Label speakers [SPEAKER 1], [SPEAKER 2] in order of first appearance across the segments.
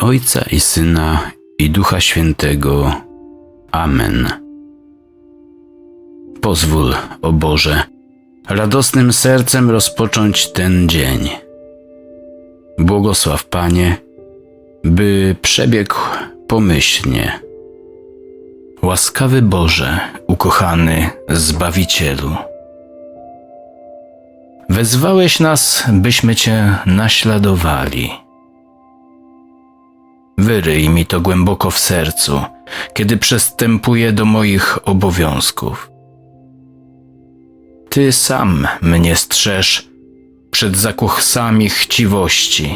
[SPEAKER 1] Ojca i Syna i Ducha Świętego. Amen. Pozwól, o Boże, radosnym sercem rozpocząć ten dzień. Błogosław, Panie, by przebiegł pomyślnie. Łaskawy Boże, ukochany Zbawicielu. Wezwałeś nas, byśmy Cię naśladowali. Wyryj mi to głęboko w sercu, kiedy przystępuję do moich obowiązków. Ty sam mnie strzeż przed zakuchsami chciwości.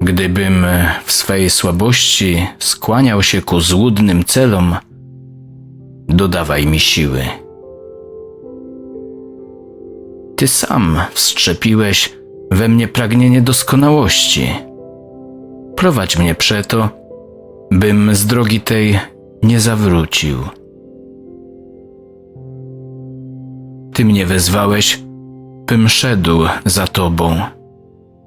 [SPEAKER 1] Gdybym w swej słabości skłaniał się ku złudnym celom, dodawaj mi siły. Ty sam wszczepiłeś we mnie pragnienie doskonałości. Prowadź mnie przeto, bym z drogi tej nie zawrócił. Ty mnie wezwałeś, bym szedł za Tobą.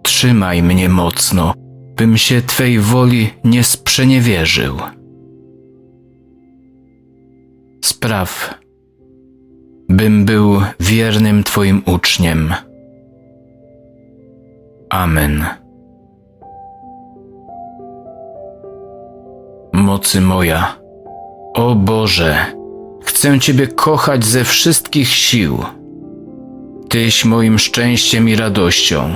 [SPEAKER 1] Trzymaj mnie mocno, bym się Twej woli nie sprzeniewierzył. Spraw, bym był wiernym Twoim uczniem. Amen. Mocy moja, o Boże, chcę Ciebie kochać ze wszystkich sił. Tyś moim szczęściem i radością.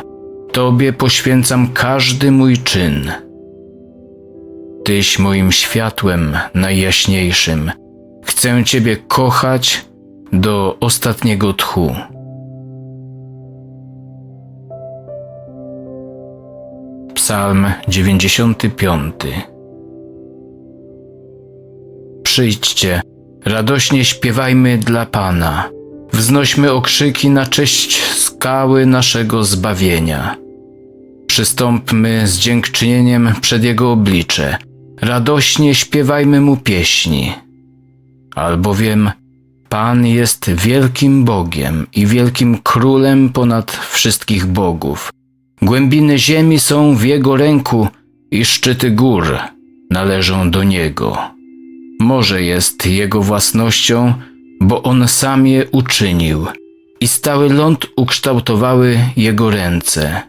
[SPEAKER 1] Tobie poświęcam każdy mój czyn. Tyś moim światłem najjaśniejszym. Chcę Ciebie kochać do ostatniego tchu. Psalm 95 Przyjdźcie, radośnie śpiewajmy dla Pana. Wznośmy okrzyki na cześć skały naszego zbawienia. Przystąpmy z dziękczynieniem przed Jego oblicze. Radośnie śpiewajmy Mu pieśni. Albowiem Pan jest wielkim Bogiem i wielkim Królem ponad wszystkich bogów. Głębiny ziemi są w Jego ręku i szczyty gór należą do Niego. Morze jest Jego własnością, bo On sam je uczynił i stały ląd ukształtowały Jego ręce.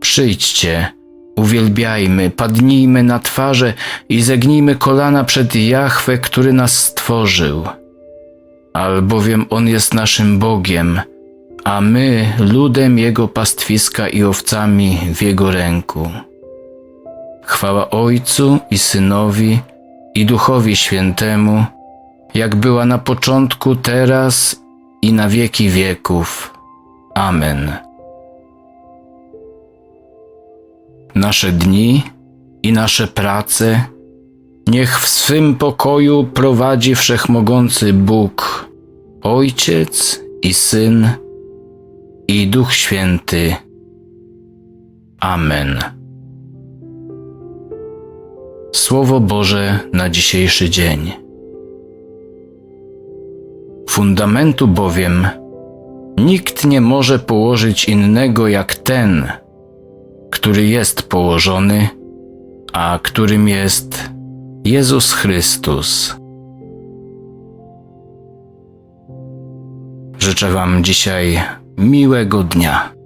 [SPEAKER 1] Przyjdźcie, uwielbiajmy, padnijmy na twarze i zegnijmy kolana przed Jahwe, który nas stworzył. Albowiem On jest naszym Bogiem, a my ludem Jego pastwiska i owcami w Jego ręku. Chwała Ojcu i Synowi i Duchowi Świętemu, jak była na początku, teraz i na wieki wieków. Amen. Nasze dni i nasze prace niech w swym pokoju prowadzi wszechmogący Bóg, Ojciec i Syn i Duch Święty. Amen. Słowo Boże na dzisiejszy dzień. Fundamentu bowiem nikt nie może położyć innego jak ten, który jest położony, a którym jest Jezus Chrystus. Życzę Wam dzisiaj miłego dnia.